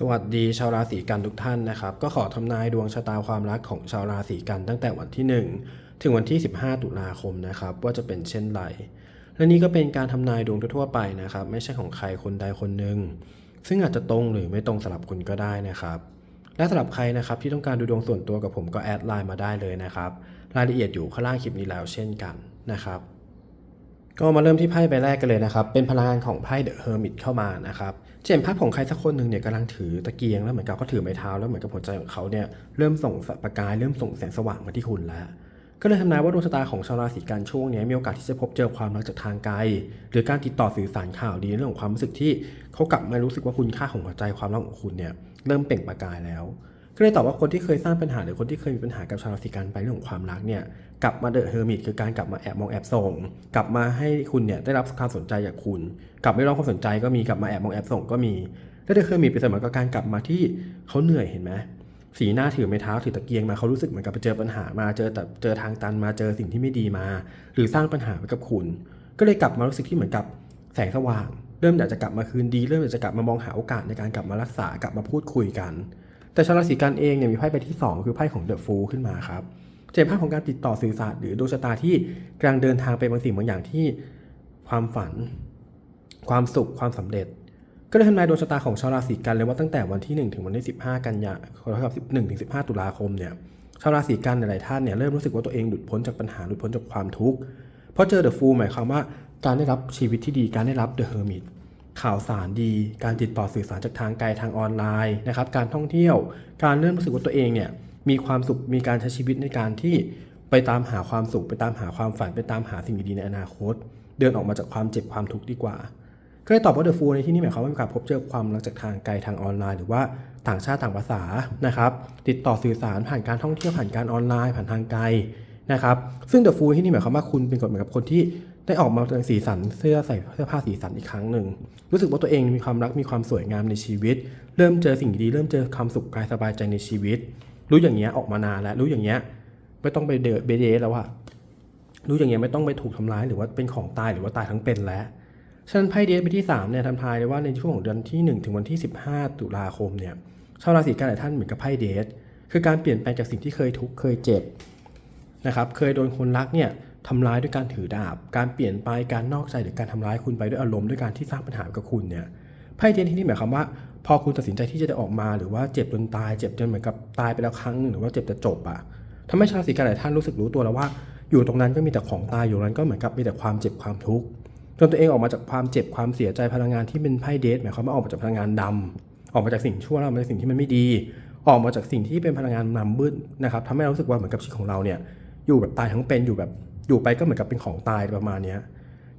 สวัสดีชาวราศีกันทุกท่านนะครับ ก็ขอทำนายดวงชะตาความรักของชาวราศีกันตั้งแต่วันที่ 1 ถึงวันที่ 15 ตุลาคมนะครับ ว่าจะเป็นเช่นไรและนี่ก็เป็นการทำนายดวงทั่วไปนะครับ ไม่ใช่ของใครคนใดคนหนึ่งซึ่งอาจจะตรงหรือไม่ตรงสำหรับคุณก็ได้นะครับ และสำหรับใครนะครับที่ต้องการดูดวงส่วนตัวกับผมก็แอดไลน์มาได้เลยนะครับ รายละเอียดอยู่ข้างล่างคลิปนี้แล้วเช่นกันนะครับ ก็มาเริ่มที่ไพ่ใบแรกกันเลยนะครับ เป็นพลังงานของไพ่เดอะเฮอร์มิตเข้ามานะครับ จะเห็นภาพของใครสักคนหนึ่งเนี่ยกำลังถือตะเกียงแล้วเหมือนกับเขาถือไม้เท้าแล้วเหมือนกับหัวใจของเขาเนี่ยเริ่มส่งประกายเริ่มส่งแสงสว่างมาที่คุณแล้ว ก็เลยทำนายว่าดวงชะตาของชาวราศีกันช่วงนี้มีโอกาสที่จะพบเจอความรักจากทางไกล หรือการติดต่อสื่อสารข่าวดีในเรื่องของความรู้สึกที่เขากลับมารู้สึกว่าคุณค่าของหัวใจความรักของคุณเนี่ยเริ่มเปล่งประกายแล้ว ก็เลยตอบว่าคนที่เคยสร้างปัญหาหรือคนที่เคยมีปัญหากับชาวราศีกันไปเรื่องของความรักเนี่ยกลับมาเดอะเฮอร์มิตคือการกลับมาแอบมองแอบส่ง กลับมาให้คุณเนี่ยได้รับความสนใจจากคุณ กลับไม่รับความสนใจก็มีกลับมาแอบมองแอบส่งก็มีและเดอะเฮอร์มิตเป็นเสมือนกับการกลับมาที่เขาเหนื่อยเห็นไหมสีหน้าถือไม้เท้าถือตะเกียงมาเขารู้สึกเหมือนกับไปเจอปัญหามาเจอแต่เจอทางตันมาเจอสิ่งที่ไม่ดีมา หรือสร้างปัญหาไว้กับคุณ ก็เลยกลับมารู้สึกที่เหมือนกับแสงสว่าง เริ่มอยากจะกลับมาคืนดี เริ่มอยากจะกลับมามองหาโอกาสในการกลับมารักษากลับมาพูดคุยกัน แต่ชาวราศีกันเองเนี่ยมีไพ่ใบที่ 2 คือไพ่ของเดอะฟูขึ้นมาครับจะเป็นไพ่ของการติดต่อสื่อสารหรือดวงชะตาที่กำลังเดินทางไปบางสิ่งบางอย่างที่ความฝัน ความสุขความสำเร็จ ก็เลยทำนายดวงชะตาของชาวราศีกันเลยว่าตั้งแต่วันที่ 1 ถึงวันที่ 15 กันยาขอโทษครับ1ถึง15 ตุลาคมเนี่ยชาวราศีกันหลายท่านเนี่ยเริ่มรู้สึกว่าตัวเองหลุดพ้นจากปัญหาหลุดพ้นจากความทุกข์เพราะเจอเดอะฟูหมายความว่าการได้รับชีวิตที่ดีการได้รับเดอะเฮอร์มิต ข่าวสารดี การติดต่อสื่อสารจากทางไกลทางออนไลน์นะครับ การท่องเที่ยว การเริ่มรู้สึกว่าตัวเองเนี่ยมีความสุข มีการใช้ชีวิตในการที่ไปตามหาความสุข ไปตามหาความฝัน ไปตามหาสิ่งดีๆในอนาคต เดินออกมาจากความเจ็บความทุกข์ดีกว่า ก็เลยตอบว่าเดอะฟูในที่นี้หมายความว่ามีกาสพบเจอความรักจากทางไกลทางออนไลน์ หรือว่าต่างชาติต่างภาษานะครับ ติดต่อสื่อสารผ่านการท่องเที่ยวผ่านการออนไลน์ ผ่านทางไกลนะครับ ซึ่งเดอะฟูที่นี่หมายความว่าคุณเป็นคนเหมือนกับคนที่ ได้ออกมาเป็นสีสันเสื้อใส่เสื้อผ้าสีสันอีกครั้งหนึ่ง รู้สึกว่าตัวเองมีความรักมีความสวยงามในชีวิต เริ่มเจอสิ่งดีเริ่มเจอความสุขกายสบายใจในชีวิต รู้อย่างเงี้ยออกมานานแล้วรู้อย่างเงี้ยไม่ต้องไปเดเบเดทแล้วว่ารู้อย่างเงี้ยไม่ต้องไปถูกทำร้ายหรือว่าเป็นของตายหรือว่าตายทั้งเป็นแล้วฉะนั้นไพ่เดทไปที่3เนี่ยทำทายเลยว่าในช่วงของเดือนที่ 1 ถึงวันที่ 15 ตุลาคมเนี่ยชาวราศีกันหลายท่านเหมือนกับไพ่เดทคือการเปลี่ยนแปลงจากสิ่งที่เคยทุกข์เคยเจ็บนะครับเคยโดนคนรักเนี่ย ทำร้ายด้วยการถือดาบ การเปลี่ยนไปการนอกใจหรือการทำร้ายคุณไปด้วยอารมณ์ด้วยการที่สร้างปัญหากับคุณเนี่ยไพ่เดทที่นี่หมายความว่า พอคุณตัดสินใจที่จะได้ออกมาหรือว่าเจ็บจนตายเจ็บจนเหมือนกับตายไปแล้วครั้งหนึ่งหรือว่าเจ็บจะจบอะทำให้ชาวราศีกันหลายท่านรู้สึกรู้ตัวแล้วว่า อยู่ตรงนั้นก็มีแต่ของตายอยู่นั้นก็เหมือนกับมีแต่ความเจ็บความทุกข์จนตัวเองออกมาจากความเจ็บความเสียใจพลังงานที่เป็นไพ่เดทหมายความว่าออกมาจากพลังงานดำออกมาจากสิ่งชั่วแล้วออกมาจากสิ่งที่มันไม่ดี ออกมาจากสิ่งที่เป็นพลังงานนำมืดนะครับทำให้เรารู้สึกว่าเหมือนกับชีวิตของเราเนี่ยอยู่แบบตายทั้งเป็นอยู่แบบ อยู่ไปก็เหมือนกับเป็นของตายประมาณนี้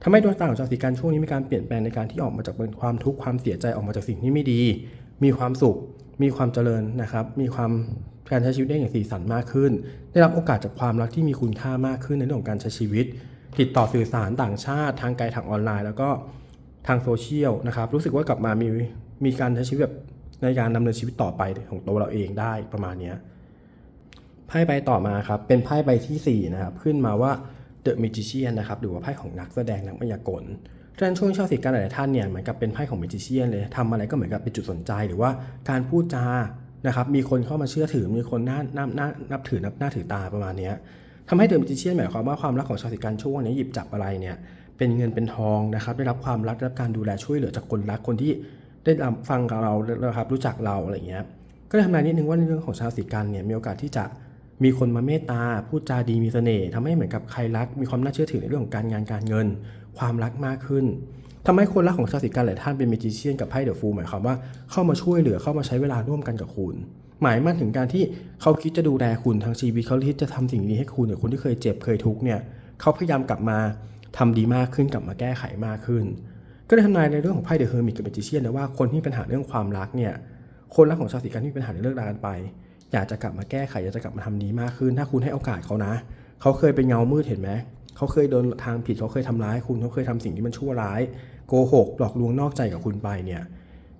ทำให้ดวงตาของชาวราศีกันช่วงนี้มีการเปลี่ยนแปลงในการที่ออกมาจากเป็นความทุกข์ความเสียใจออกมาจากสิ่งที่ไม่ดี มีความสุข มีความเจริญนะครับ มีความการใช้ชีวิตได้อย่างสีสันมากขึ้น ได้รับโอกาสจากความรักที่มีคุณค่ามากขึ้นในเรื่องของการใช้ชีวิต ติดต่อสื่อสารต่างชาติ ทางไกลทางออนไลน์ แล้วก็ทางโซเชียลนะครับรู้สึกว่ากลับมามีมีการใช้ชีวิตแบบในการดำเนินชีวิตต่อไปของตัวเราเองได้ประมาณนี้ไพ่ใบต่อมาครับเป็นไพ่ใบที่สี่นะครับขึ้นมาว่า The Magician นะครับหรือว่าไพ่ของนักแสดงนักมายากลฉะนั้นช่วงชาวสิการหลายท่านเนี่ยเหมือนกับเป็นไพ่ของ Magician เลยทำอะไรก็เหมือนกับเป็นจุดสนใจหรือว่าการพูดจานะครับมีคนเข้ามาเชื่อถือมีคนน่านับนับนับถือนับหน้าถือตาประมาณนี้ทำให้เดอะมิจิเชียนหมายความว่าความรักของชาวสิกันช่วงนี้หยิบจับอะไรเนี่ยเป็นเงินเป็นทองนะครับได้รับความรักได้รับการดูแลช่วยเหลือจากคนรักคนที่ได้ฟังกับเรานะครับรู้จักเราอะไรเงี้ยก็เลยทำนายนิดนึงว่าในเรื่องของชาวสิกันเนี่ยมีโอกาสที่จะ มีคนมาเมตตาพูดจาดีมีเสน่ห์ทำให้เหมือนกับใครรัก มีความน่าเชื่อถือในเรื่องของการงานการเงิน ความรักมากขึ้นทำให้คนรักของชาวสิกันหลายท่านเป็นมิจิเชียนกับไพ่เดอะฟูหมายความว่าเข้ามาช่วยเหลือเข้ามาใช้เวลาร่วมกันกับคุณ หมายมั่นถึงการที่เขาคิดจะดูแลคุณทั้งชีวิตเขาคิดจะทำสิ่งนี้ให้คุณเนี่ยคนที่เคยเจ็บเคยทุกข์เนี่ยเขาพยายามกลับมาทำดีมากขึ้นกลับมาแก้ไขมากขึ้น ก็ได้ทำนายในเรื่องของไพ่เดอะเฮอร์มิตกับเมจิเชียนนะว่าคนที่มีปัญหาเรื่องความรักเนี่ยคนรักของชาวสิกันที่มีปัญหาในเลิกรากันไป อยากจะกลับมาแก้ไขอยากจะกลับมาทำดีมากขึ้น ถ้าคุณให้โอกาสเขานะ เขาเคยเป็นเงามืดเห็นไหมเขาเคยโดนทางผิดเขาเคยทำร้ายคุณเขาเคยทำสิ่งที่มันชั่วร้ายโกหกหลอกลวงนอกใจกับคุณไปเนี่ย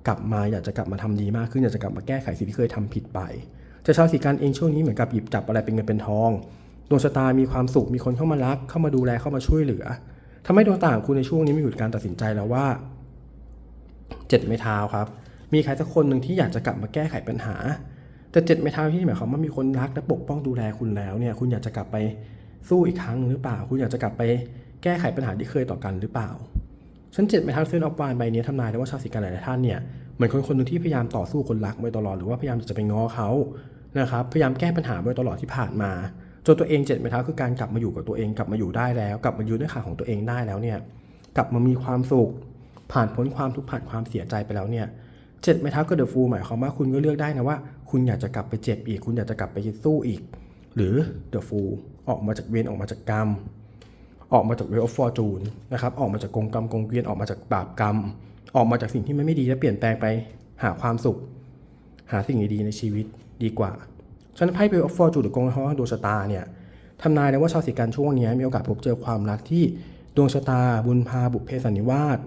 กลับมาอยากจะกลับมาทำดีมากขึ้นอยากจะกลับมาแก้ไขสิ่งที่เคยทำผิดไปแต่ชาวสีกันเองช่วงนี้เหมือนกับหยิบจับอะไรเป็นเงินเป็นทองดวงชะตามีความสุขมีคนเข้ามารัก เข้ามาดูแลเข้ามาช่วยเหลือทำให้ดวงตาของคุณในช่วงนี้มีอยู่การตัดสินใจแล้วว่าเจ็ดไม้เท้าครับ มีใครสักคนหนึ่งที่อยากจะกลับมาแก้ไขปัญหา แต่เจ็ดไม้เท้าที่หมายความว่ามีคนรักและปกป้องดูแลคุณแล้วเนี่ยคุณอยากจะกลับไปสู้อีกครั้งหรือเปล่า คุณอยากจะกลับไปแก้ไขปัญหาที่เคยต่อกันหรือเปล่าฉันเจ็ดไม้เท้าเซนออฟวานใบนี้ทำนายได้ว่าชาวสิงห์กันหลายท่านเนี่ยเหมือนคนคนหนึ่งที่พยายามต่อสู้คนรักมาตลอดหรือว่าพยายามจะไปง้อเขานะครับพยายามแก้ปัญหามาตลอดที่ผ่านมาจนตัวเองเจ็ดไม้เท้าคือการกลับมาอยู่กับตัวเองกลับมาอยู่ได้แล้ว กลับมายืนด้วยขาของตัวเองได้แล้วเนี่ยกลับมามีความสุขผ่านพ้นความทุกข์ผ่านความเสียใจไปแล้วเนี่ย เจ็ดไม้เท้ากับเดอะฟูลหมายความว่าคุณก็เลือกได้นะว่า คุณอยากจะกลับไปเจ็บอีก คุณอยากจะกลับไปสู้อีก หรือเดอะฟูลออกมาจากเวรออกมาจากกรรม ออกมาจากเวลออฟฟอร์จูนนะครับออกมาจากกงกรรมกงเกวียนออกมาจากบาปกรรม ออกมาจากสิ่งที่มันไม่ดีและเปลี่ยนแปลงไปหาความสุข หาสิ่งดีๆในชีวิตดีกว่าฉะนั้นไพ่เวลออฟฟอร์จูนหรือกงห้องดวงชะตาเนี่ยทำนายเลยว่าชาวสิกันช่วงนี้มีโอกาสพบเจอความรักที่ดวงชะตาบุญพาบุพเพสันนิวาส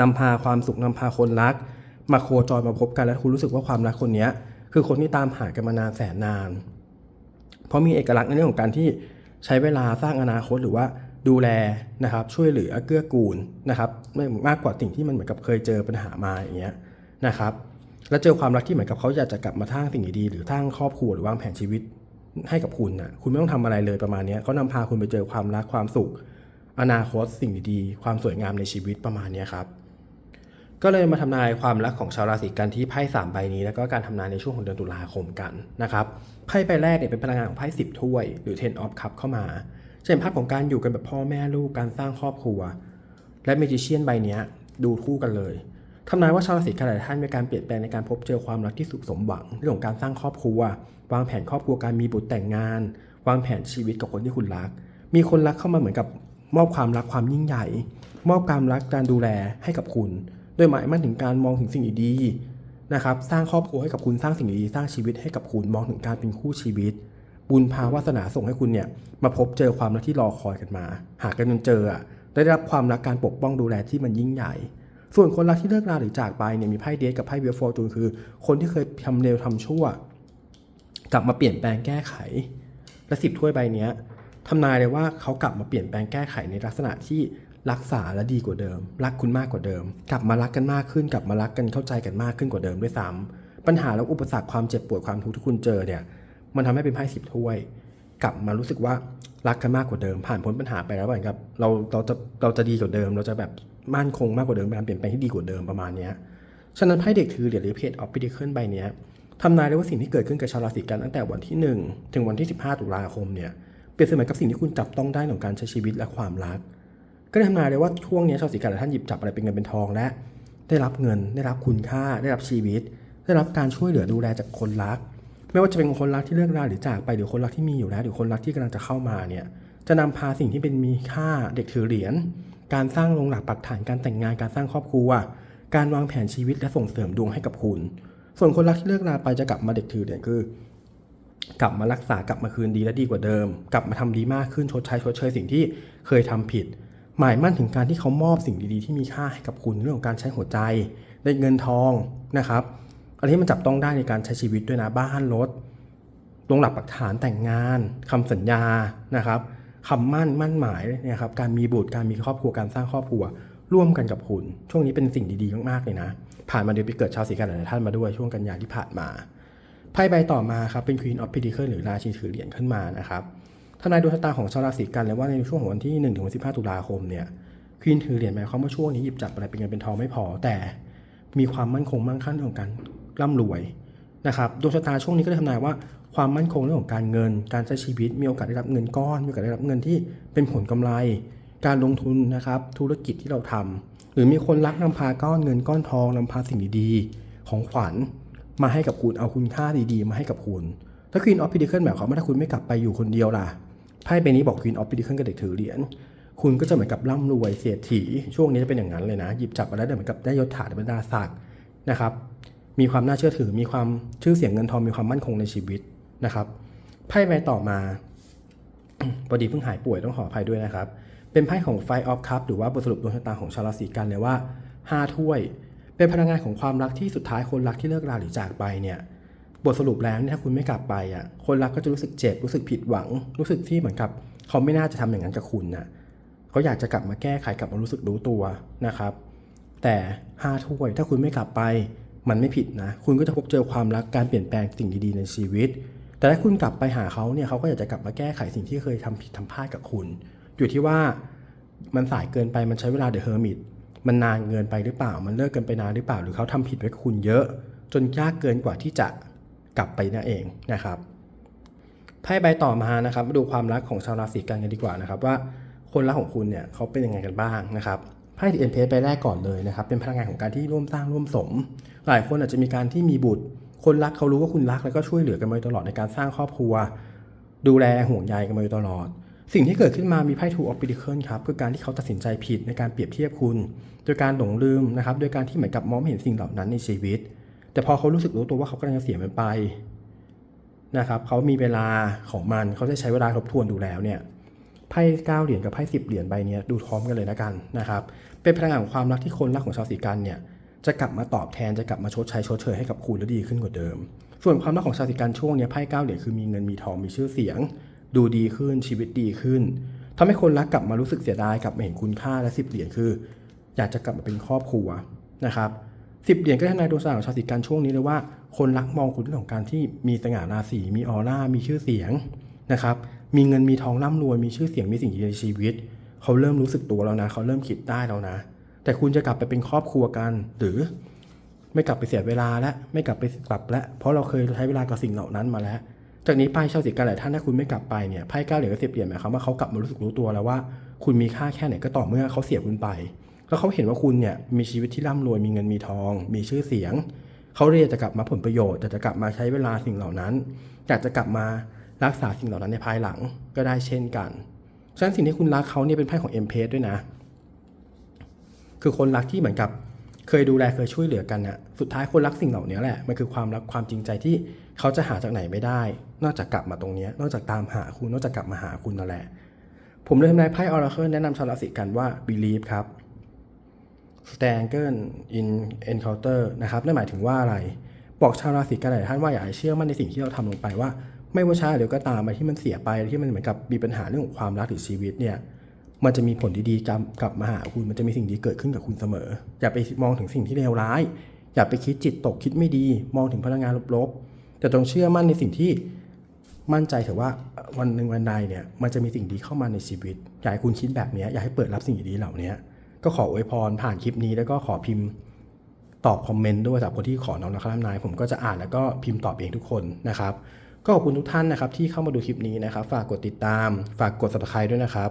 นำพาความสุขนำพาคนรัก มาโคจรมาพบกันแล้วคุณรู้สึกว่าความรักคนนี้คือคนที่ตามหากันมานานแสนนาน เพราะมีเอกลักษณ์ในเรื่องของการที่ใช้เวลาสร้างอนาคตหรือว่าดูแลนะครับช่วยเหลือเกื้อกูลนะครับไม่มากกว่าสิ่งที่มันเหมือนกับเคยเจอปัญหามาอย่างเงี้ยนะครับแล้วเจอความรักที่เหมือนกับเขาอยากจะกลับมาสร้างสิ่งดีๆหรือสร้างครอบครัวหรือวางแผนชีวิตให้กับคุณนะคุณไม่ต้องทำอะไรเลยประมาณนี้เขานำพาคุณไปเจอความรักความสุข อนาคตสิ่งดีๆ ความสวยงามในชีวิตประมาณนี้ครับ ก็เลยมาทำนายความรักของชาวราศีกันที่ไพ่สามใบนี้ แล้วก็การทำนายในช่วงของเดือนตุลาคมกันนะครับไพ่ใบแรกเนี่ยเป็นพลังงานของไพ่สิบถ้วย หรือ ten of cup เข้ามาเป็นภาพของการอยู่กันแบบพ่อแม่ลูกการสร้างครอบครัว และเมจิเชียนใบนี้ดูคู่กันเลยทำนายว่าชาวราศีกันหลายท่านมีการเปลี่ยนแปลงในการพบเจอความรักที่สุขสมหวังเรื่องของการสร้างครอบครัว วางแผนครอบครัวการมีบุตรแต่งงาน วางแผนชีวิตกับคนที่คุณรัก มีคนรักเข้ามาเหมือนกับ มอบความรักความยิ่งใหญ่ มอบความรักการดูแลให้กับคุณ โดยหมายมั่นถึงการมองถึงสิ่งดีๆนะครับ สร้างครอบครัวให้กับคุณสร้างสิ่งดีๆสร้างชีวิตให้กับคุณมองถึงการเป็นคู่ชีวิต บุญพาวาสนาส่งให้คุณเนี่ยมาพบเจอความรักที่รอคอยกันมา หากกันจนเจอได้รับความรักการปกป้องดูแลที่มันยิ่งใหญ่ส่วนคนรักที่เลิกราหรือจากไปเนี่ยมีไพ่เดทกับไพ่เวลฟอร์จูนคือ คนที่เคยทำเลวทำชั่ว กลับมาเปลี่ยนแปลงแก้ไข และสิบถ้วยใบเนี้ย ทำนายเลยว่าเขากลับมาเปลี่ยนแปลงแก้ไขในลักษณะที่รักษาและดีกว่าเดิม รักคุณมากกว่าเดิม กลับมารักกันมากขึ้น กลับมารักกันเข้าใจกันมากขึ้นกว่าเดิมด้วยซ้ำปัญหาและอุปสรรคความเจ็บปวดความทุกข์ที่คุณเจอเนี่ย มันทำให้เป็นไพ่สิบถ้วย กลับมารู้สึกว่ารักกันมากกว่าเดิม ผ่านพ้นปัญหาไปแล้วเหมือนกับเราเราจะเราจะดีกว่าเดิม เราจะแบบมั่นคงมากกว่าเดิมการเปลี่ยนแปลงที่ดีกว่าเดิมประมาณนี้ฉะนั้นไพ่เด็กถือเหรียญหรือเพจออฟฟิเดเคิลใบนี้ทำนายได้ว่าสิ่งที่เกิดขึ้นกับชาวราศีกันตั้งแต่วันที่ 1 ถึงวันที่ 15 ตุลาคมเนี่ย เปรียบเสมือนกับสิ่งที่คุณจับต้องได้ของการใช้ชีวิตและความรัก ก็ได้ทำนายเลยว่าช่วงนี้ชาวราศีกันหลาท่านหยิบจับอะไรเป็นเงินเป็นทองและ ได้รับเงินได้รับคุณค่า ได้รับชีวิต ได้รับการช่วยเหลือดูแลจากคนรัก ไม่ว่าจะเป็นคนรักที่เลิกราหรือจากไปหรือคนรักที่มีอยู่แล้วหรือคนรักที่กำลังจะเข้ามาเนี่ยจะนำพาสิ่งที่เป็นมีค่าเด็กถือเหรียญการสร้างลงหลักปักฐานการแต่งงานการสร้างครอบครัว การวางแผนชีวิตและส่งเสริมดวงให้กับคุณ ส่วนคนรักที่เลิกราไปจะกลับมาเด็กถือเหรียญคือ กลับมารักษากลับมาคืนดีและดีกว่าเดิม กลับมาทำดีมากขึ้นชดใช้ชดเชยสิ่งที่เคยทำผิด หมายมั่นถึงการที่เขามอบสิ่งดีๆ ที่มีค่าให้กับคุณเรื่องของการใช้หัวใจได้เงินทองนะครับอะไรที่มันจับต้องได้ในการใช้ชีวิตด้วยนะบ้านรถลงหลักปักฐานแต่งงานคำสัญญานะครับคำมั่นมั่นหมายเนี่ยครับการมีบุตรการมีครอบครัวการสร้างครอบครัว ร่วมกันกับคุณ ช่วงนี้เป็นสิ่งดีๆมากๆเลยนะ ผ่านมาเดือนปีเกิดชาวสีกันหลายท่านมาด้วยช่วงกันยาที่ผ่านมา พ่ใบต่อมาครับเป็น Queen of Pentacles หรือราชินีถือเหรียญขึ้นมานะครับทนายดวงชะตาของชาวราศีกันเลยว่าในช่วงของวันที่1ถึงวัน15ตุลาคมเนี่ยควีนถือเหรียญหมายความว่าช่วงนี้หยิบจับอะไรเป็นเงินเป็นทองไม่พอแต่มีความมั่นคงมั่งคั่งเรื่องของการร่ำรวยนะครับดวงชะตาช่วงนี้ก็เลยทำนายว่าความมั่นคงเรื่องของการเงิน การใช้ชีวิตมีโอกาสได้รับเงินก้อนมีโอกาสได้รับเงินที่เป็นผลกำไร การลงทุนนะครับธุรกิจที่เราทำหรือมีคนรักนำพาก้อนเงินก้อนทองนำพาสิ่งดีๆ ของขวัญ มาให้กับคุณเอาคุณค่าดีๆ มาให้กับคุณ ถ้า Queen of Pentacle หมายความว่าถ้าคุณไม่กลับไปอยู่คนเดียวล่ะไพ่ใบนี้บอก Queen of Pentacle กับเด็กถือเหรียญคุณก็จะเหมือนกับร่ำรวยเศรษฐีช่วงนี้จะเป็นอย่างนั้นเลยนะหยิบจับมาแล้เหมือนกับได้ยศถาบรรดาศักดิ์นะครับ มีความน่าเชื่อถือมีความชื่อเสียงเงินทองมีความมั่นคงในชีวิตนะครับไพ่ใบต่อมาพอดีเพิ่งหายป่วยต้องขออภัยด้วยนะครับ เป็นไพ่ของ Five of Cup หรือว่าบทสรุปดวงชะตาของชาวราศีกันเลยว่า 5 ถ้วย เป็นพลังงานของความรักที่สุดท้ายคนรักที่เลิกราหรือจากไปเนี่ยบทสรุปแล้วเนี่ยถ้าคุณไม่กลับไปอะคนรักก็จะรู้สึกเจ็บรู้สึกผิดหวัง รู้สึกที่เหมือนกับเขาไม่น่าจะทำอย่างนั้นกับคุณนะเขาอยากจะกลับมาแก้ไขกลับมารู้สึกรู้ตัวนะครับ แต่ห้าถ้วยถ้าคุณไม่กลับไป มันไม่ผิดนะ คุณก็จะพบเจอความรักการเปลี่ยนแปลงสิ่งดีๆในชีวิต แต่ถ้าคุณกลับไปหาเขาเนี่ยเขาก็อยากจะกลับมาแก้ไขสิ่งที่เคยทำผิดทำพลาดกับคุณ อยู่ที่ว่ามันสายเกินไปมันใช้เวลาเดอะเฮอร์มิต มันนานเกินไปหรือเปล่า มันเลิกกันไปนานหรือเปล่า หรือเขาทำผิดไว้กับคุณเยอะ จนยากเกินกว่าที่จะกลับไปนั่นเองนะครับไพ่ใบต่อมานะครับมาดูความรักของชาวราศีกันกันดีกว่านะครับว่าคนรักของคุณเนี่ยเขาเป็นยังไงกันบ้างนะครับไพ่ดีเอ็นเพไปแรกก่อนเลยนะครับเป็นพลังงานของการที่ร่วมสร้างร่วมสม หลายคนอาจจะมีการที่มีบุตร คนรักเขารู้ว่าคุณรักแล้วก็ช่วยเหลือกันมาตลอดในการสร้างครอบครัว ดูแลห่วงใยกันมาตลอด สิ่งที่เกิดขึ้นมามีไพ่ทูออฟปิดิเคิลครับคือการที่เขาตัดสินใจผิดในการเปรียบเทียบคุณ โดยการหลงลืมนะครับโดยการที่เหมือนกับมองไม่เห็นสิ่งเหล่านั้นในชีวิต แต่พอเขารู้สึกรู้ตัวว่าเขากำลังจะเสียมันไปนะครับเขามีเวลาของมันเขาจะใช้เวลาทบทวนดูแล้วเนี่ยไพ่เก้าเหรียญกับไพ่สิบเหรียญใบเนี้ยดูพร้อมกันเลยนะกันนะครับเป็นพลังงานของความรักที่คนรักของชาวสีกันเนี่ยจะกลับมาตอบแทนจะกลับมาชดใช้ชดเชยให้กับคุณและดีขึ้นกว่าเดิม ส่วนความรักของชาวสีกันช่วงเนี้ยไพ่เก้าเหรียญคือมีเงินมีทองมีชื่อเสียง ดูดีขึ้นชีวิตดีขึ้นทำให้คนรักกลับมารู้สึกเสียดายกลับมาเห็นคุณค่าและสิบเหรียญคือ อยากจะกลับมาเป็นครอบครัวนะครับสิบเหรียญก็ทนายดวงชะตาของชาวสีกันช่วงนี้เลยว่าคนรักมองคุณเรื่องของการที่มีสง่าราศีมีออร่ามีชื่อเสียงนะครับมีเงินมีทองร่ำรวยมีชื่อเสียงมีสิ่งดีในชีวิต เขาเริ่มรู้สึกตัวแล้วนะ เขาเริ่มคิดได้แล้วนะ แต่คุณจะกลับไปเป็นครอบครัวกัน หรือไม่กลับไปเสียเวลาแล้วไม่กลับไปกลับแล้วเพราะเราเคยใช้เวลากับสิ่งเหล่านั้นมาแล้ว จากนี้ไปชาวสิกันหลายท่านถ้าคุณไม่กลับไปเนี่ยไพ่เก้าเหรียญกับสิบเหรียญหมายความว่าเขากลับมารู้สึกรู้ตัวแล้วว่า คุณมีค่าแค่ไหนก็ต่อเมื่อเขาเสียคุณไป แล้วเขาเห็นว่าคุณเนี่ยมีชีวิตที่ร่ำรวยมีเงินมีทอง มีชื่อเสียงเขาเรียกจะกลับมาผลประโยชน์จะกลับมาใช้เวลาสิ่งเหล่านั้นอยากจะกลับมารักษาสิ่งเหล่านั้นในภายหลังก็ได้เช่นกันฉะนั้นสิ่งที่คุณรักเขาเนี่ยเป็นไพ่ของเอ็มเพสด้วยนะ คือคนรักที่เหมือนกับ เคยดูแลเคยช่วยเหลือกันน่ะสุดท้ายคนรักสิ่งเหล่านี้แหละมันคือความรักความจริงใจที่เขาจะหาจากไหนไม่ได้ นอกจากกลับมาตรงนี้นอกจากตามหาคุณนอกจากกลับมาหาคุณนั่นแหละ ผมเลยทำนายไพ่ออราเคิลแนะนำชาวราศีกันว่า believe ครับ stangle in encounter นะครับนั่นหมายถึงว่าอะไร บอกชาวราศีกันหลายท่านว่าอยากเชื่อมั่นในสิ่งที่เราทำลงไปว่า ไม่ว่าช้าหรือก็ตามอะไรที่มันเสียไปที่มันเหมือนกับมีปัญหาเรื่องของความรักหรือชีวิตเนี่ย มันจะมีผลดีๆกลับกลับมาหาคุณ มันจะมีสิ่งดีเกิดขึ้นกับคุณเสมอ อย่าไปมองถึงสิ่งที่เลวร้าย อย่าไปคิดจิตตกคิดไม่ดี มองถึงพลังงานลบๆ แต่ต้องเชื่อมั่นในสิ่งที่มั่นใจเถอะว่าวันหนึ่งวันใดเนี่ยมันจะมีสิ่งดีเข้ามาในชีวิต อยากให้คุณคิดแบบนี้อยากให้เปิดรับสิ่งดีๆเหล่านี้ก็ขออวยพรผ่านคลิปนี้แล้วก็ขอพิมพ์ตอบคอมเมนต์ด้วยสำหรับคนที่ขอน้องนะครับนาย ผมก็จะอ่านแล้วก็พิมพ์ตอบเองทุกคนนะครับ ก็ขอบคุณทุกท่านนะครับที่เข้ามาดูคลิปนี้นะครับ ฝากกดติดตาม ฝากกด subscribe ด้วยนะครับ